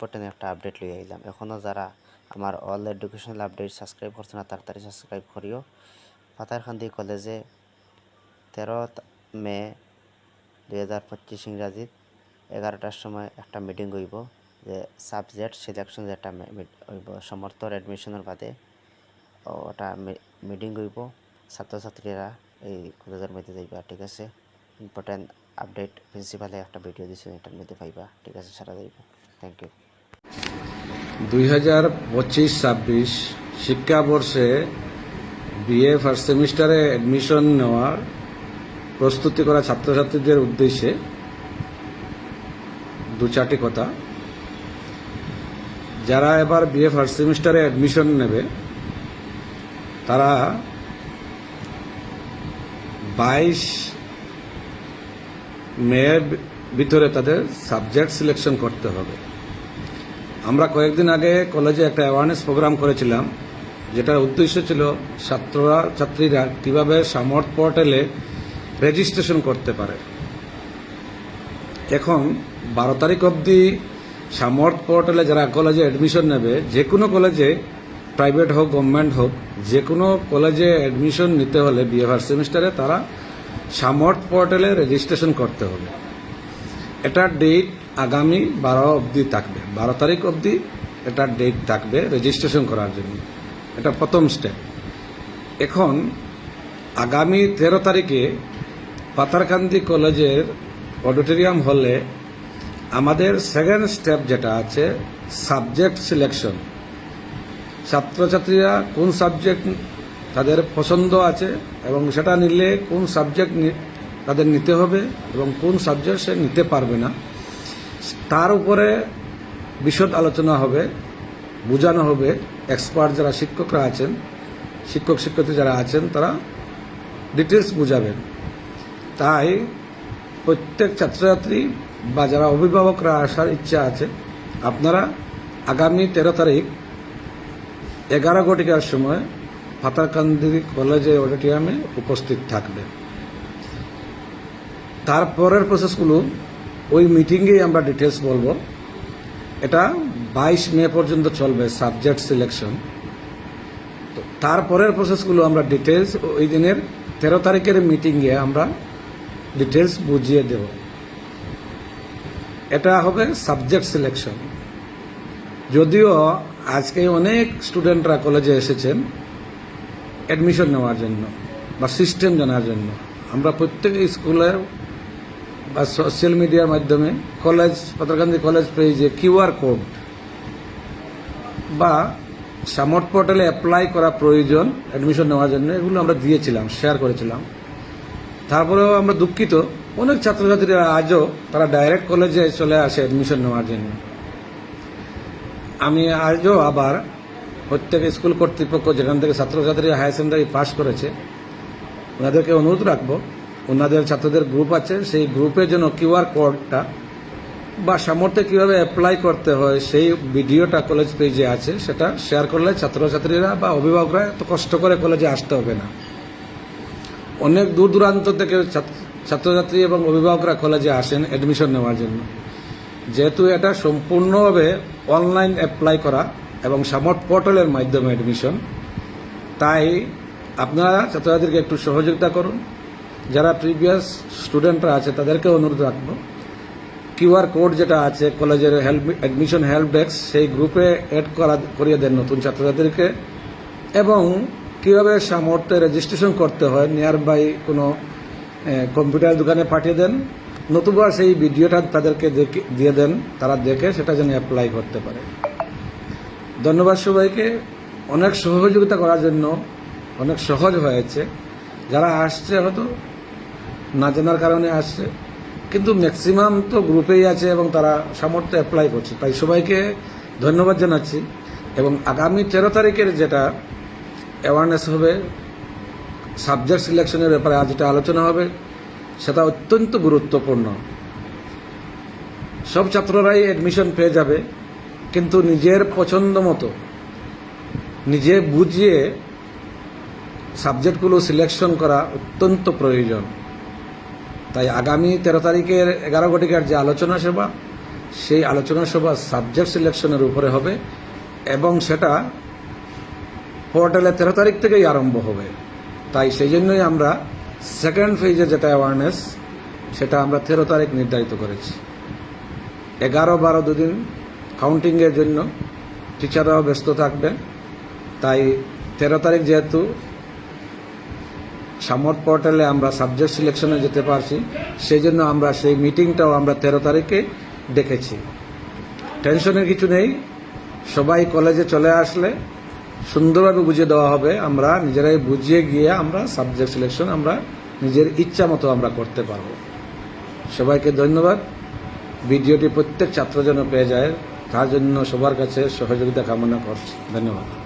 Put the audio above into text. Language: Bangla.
ইম্পর্টেন্ট একটা আপডেট লই আইলাম। এখনও যারা আমার অল এডুকেশনাল আপডেট সাবস্ক্রাইব করছে না, তাড়াতাড়ি সাবস্ক্রাইব করিও। পাতারকান্দি কলেজে তেরো মে দুই হাজার পঁচিশ ইংরাজিত এগারোটার সময় একটা মিটিং হইব, যে সাবজেক্ট সিলেকশন যেটা হইব, সমর্থর অ্যাডমিশনের বাদে ওটা মিটিং হইব। ছাত্রছাত্রীরা এই কলেজের মধ্যে যাইবা, ঠিক আছে? ইম্পর্টেন্ট আপডেট প্রিন্সিপালে একটা ভিডিও দিছে, এটার মধ্যে পাইবা, ঠিক আছে? সারা যাইব। থ্যাংক ইউ দুই হাজার পঁচিশ ছাব্বিশ শিক্ষাবর্ষে বিএ ফার্স্ট সেমিস্টারে অ্যাডমিশন নেওয়ার প্রস্তুতি করা ছাত্রছাত্রীদের উদ্দেশ্যে দু চারটি কথা। যারা এবার বিএ ফার্স্ট সেমিস্টারে অ্যাডমিশন নেবে, তারা বাইশ মেয়ের ভিতরে তাদের সাবজেক্ট সিলেকশন করতে হবে। আমরা কয়েকদিন আগে কলেজে একটা অ্যাওয়ারনেস প্রোগ্রাম করেছিলাম, যেটার উদ্দেশ্য ছিল ছাত্ররা, ছাত্রীরা কীভাবে সামর্থ পোর্টালে রেজিস্ট্রেশন করতে পারে। এখন, বারো তারিখ অবধি সামর্থ পোর্টালে যারা কলেজে অ্যাডমিশন নেবে, যে কোনো কলেজে প্রাইভেট হোক গভর্নমেন্ট হোক, যে কোনো কলেজে অ্যাডমিশন নিতে হলে বিএ ফার্স্ট সেমিস্টারে তারা সামর্থ পোর্টালে রেজিস্ট্রেশন করতে হবে। এটার ডেট আগামী বারো অবধি থাকবে। বারো তারিখ অবধি এটার ডেট থাকবে রেজিস্ট্রেশন করার জন্য। এটা প্রথম স্টেপ এখন আগামী তেরো তারিখে পাতারকান্দি কলেজের অডিটোরিয়াম হলে আমাদের সেকেন্ড স্টেপ যেটা আছে সাবজেক্ট সিলেকশন ছাত্রছাত্রীরা কোন সাবজেক্ট তাদের পছন্দ আছে এবং সেটা নিলে কোন সাবজেক্ট তাদের নিতে হবে এবং কোন সাবজেক্ট সে নিতে পারবে না। তার উপরে বিশদ আলোচনা হবে, বোঝানো হবে। এক্সপার্ট যারা শিক্ষকরা আছেন, শিক্ষক শিক্ষার্থী যারা আছেন, তারা ডিটেলস বুঝাবেন। তাই প্রত্যেক ছাত্রছাত্রী বা যারা অভিভাবকরা আসার ইচ্ছা আছে, আপনারা আগামী তেরো তারিখ এগারো ঘটিকার সময় ফাতারকান্দি কলেজে অডিটোরিয়ামে উপস্থিত থাকবে তারপরের প্রসেসগুলো ওই মিটিংয়েই আমরা ডিটেলস বলব। এটা বাইশ মে পর্যন্ত চলবে সাবজেক্ট সিলেকশন তো তারপরের প্রসেসগুলো আমরা ডিটেলস ওই দিনের তেরো তারিখের মিটিংয়ে আমরা ডিটেলস বুঝিয়ে দেব। এটা হবে সাবজেক্ট সিলেকশন যদিও আজকে অনেক স্টুডেন্টরা কলেজে এসেছেন অ্যাডমিশন নেওয়ার জন্য বা সিস্টেম জানার জন্য। আমরা প্রত্যেক স্কুলের বা সোশ্যাল মিডিয়ার মাধ্যমে কলেজ পাতারকান্দি কলেজ পেজে কিউআর কোড বা সামর্থ পোর্টালে অ্যাপ্লাই করা প্রয়োজন অ্যাডমিশন নেওয়ার জন্য এগুলো আমরা দিয়েছিলাম শেয়ার করেছিলাম। তারপরেও আমরা দুঃখিত, অনেক ছাত্রছাত্রীরা আজও তারা ডাইরেক্ট কলেজে চলে আসে অ্যাডমিশন নেওয়ার জন্য। আমি আজও আবার প্রত্যেক স্কুল কর্তৃপক্ষ যেখান থেকে ছাত্রছাত্রীরা হায়ার সেকেন্ডারি পাস করেছে, ওনাদেরকে অনুরোধ রাখব ওনাদের ছাত্রদের গ্রুপ আছে, সেই গ্রুপের জন্য কিউআর কোডটা বা সামর্থ্যে কীভাবে অ্যাপ্লাই করতে হয়, সেই ভিডিওটা কলেজ পেজে আছে, সেটা শেয়ার করলে ছাত্রছাত্রীরা বা অভিভাবকরা এত কষ্ট করে কলেজে আসতে হবে না। অনেক দূর দূরান্ত থেকে ছাত্রছাত্রী এবং অভিভাবকরা কলেজে আসেন অ্যাডমিশন নেওয়ার জন্য। যেহেতু এটা সম্পূর্ণভাবে অনলাইন অ্যাপ্লাই করা এবং সামর্থ পোর্টালের মাধ্যমে অ্যাডমিশন তাই আপনারা ছাত্রছাত্রীকে একটু সহযোগিতা করুন। যারা প্রিভিয়াস স্টুডেন্টরা আছে তাদেরকে অনুরোধ রাখব। কিউআর কোড যেটা আছে কলেজের হেল্প অ্যাডমিশন হেল্প ডেস্ক সেই গ্রুপে অ্যাড করা, করিয়ে দেন নতুন ছাত্রছাত্রীকে এবং কীভাবে সামর্থ্যে রেজিস্ট্রেশন করতে হয় নিয়ার বাই কোনো কম্পিউটার দোকানে পাঠিয়ে দেন। নতুবা সেই ভিডিওটা তাদেরকে দিয়ে দেন, তারা দেখে সেটা যেন অ্যাপ্লাই করতে পারে। ধন্যবাদ সবাইকে। অনেক সহযোগিতা করার জন্য অনেক সহজ হয়েছে। যারা আসছে হয়তো না জানার কারণে আসছে। কিন্তু ম্যাক্সিমাম তো গ্রুপেই আছে এবং তারা সামর্থ্য অ্যাপ্লাই করছে। তাই সবাইকে ধন্যবাদ জানাচ্ছি এবং আগামী তেরো তারিখের যেটা অ্যাওয়ারনেস হবে সাবজেক্ট সিলেকশনের ব্যাপারে আজ যেটা আলোচনা হবে, সেটা অত্যন্ত গুরুত্বপূর্ণ। সব ছাত্ররাই অ্যাডমিশন পেয়ে যাবে, কিন্তু নিজের পছন্দ মতো, নিজে বুঝিয়ে সাবজেক্টগুলো সিলেকশন করা অত্যন্ত প্রয়োজন। তাই আগামী তেরো তারিখের এগারো ঘটিকার যে আলোচনা সভা, সেই আলোচনা সভা সাবজেক্ট সিলেকশনের উপরে হবে এবং সেটা পোর্টালে তেরো তারিখ থেকেই আরম্ভ হবে। তাই সেই জন্যই আমরা সেকেন্ড ফেজে যেটা অ্যাওয়ারনেস সেটা আমরা তেরো তারিখ নির্ধারিত করেছি। এগারো বারো দুদিন কাউন্টিংয়ের জন্য টিচাররাও ব্যস্ত থাকবেন। তাই তেরো তারিখ যেহেতু সামর্থ পোর্টালে আমরা সাবজেক্ট সিলেকশনে যেতে পারছি। সেই জন্য আমরা সেই মিটিংটাও আমরা তেরো তারিখে ডেকেছি টেনশনের কিছু নেই। সবাই কলেজে চলে আসলে সুন্দরভাবে বুঝিয়ে দেওয়া হবে। আমরা নিজেরাই বুঝিয়ে গিয়ে আমরা সাবজেক্ট সিলেকশন আমরা নিজের ইচ্ছা মতো আমরা করতে পারব। সবাইকে ধন্যবাদ। ভিডিওটি প্রত্যেক ছাত্র যেন পেয়ে যায়, তার জন্য সবার কাছে সহযোগিতা কামনা করছি। ধন্যবাদ।